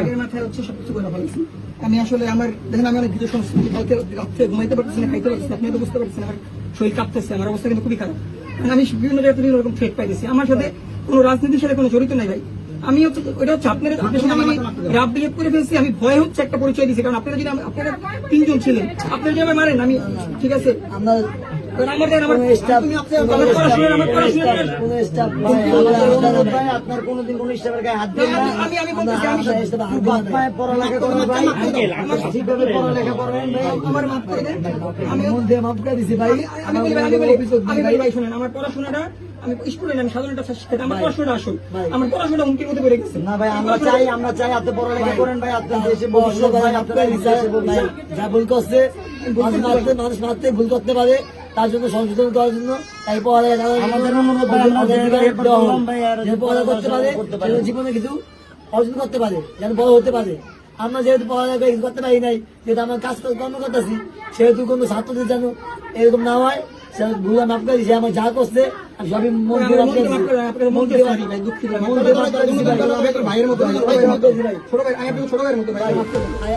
আগের মাথায় হচ্ছে সবকিছু করে ফেলেছি। আমি আসলে আমার দেখেন আমি অনেক সংস্কৃতি কালকে রাত্রে ঘুমাইতে পারতেছি না খাইতে পারতেছি আপনি তো বুঝতে পারছেন আমার শরীর কাঁপতেছে আমার অবস্থা কিন্তু খুবই খারাপ। আমি বিভিন্ন রকম থ্রেট পাইতেছি। আমার সাথে কোনো রাজনীতির সাথে কোনো জড়িত নাই ভাই। আমি হচ্ছে আপনার আমি রাব বিহেভ করে ফেলছি আমি ভয় হচ্ছে একটা পরিচয় দিয়েছি। কারণ আপনারা যদি আপনারা তিনজন ছিলেন আপনারা যদি আমায় মারেন আমি ঠিক আছে আমরা আপনার কোনদিন কোন স্টাফের গায়ে হাত দিন আমি- পড়ালেখা করেন ভাই। ঠিকভাবে পড়ালেখা করেন মন দিয়ে মাফ করে দিছি ভাই। ভাই, শুনেন আমার পড়াশোনাটা আমি স্কুলে না, আমি সাধারণ একটা শিক্ষার্থী আমার পড়াশোনাটা আসল। ভাই। আমার পড়াশোনাটা হুমকির মধ্যে পড়ে গেছে। না ভাই আমরা চাই আমরা চাই আপনি পড়ালেখা করেন ভাই আপনার দেশে ভবিষ্যৎ ভাই আপনার যা ভুল করছে মানুষ মারতে ভুল করতে পারে। তার জন্য সংশোধন করার জন্য তাই পড়ালেখা আমাদের অনুরোধ করতে পারে জীবনে কিছু অর্জন করতে পারে যেন বড় হতে পারে আমরা যেহেতু পড়ালেখা করতে পারি নাই যেহেতু আমার কাজ কর্ম করতেছি সেহেতু কোনো ছাত্রদের যেন এরকম না হয় সে ভুল মাফ করে দিয়েছে আমার যা করছে আমি সবই মন দিয়ে মাফ মন দিয়ে মাফ করে দেন, আপনাকে মন দিয়ে মন sorry ভাই, দুঃখিত মন দিয়ে মাফ করে ভাইয়ের মতো ছোট ভাই, ছোট ভাইয়ের মতো ভাই,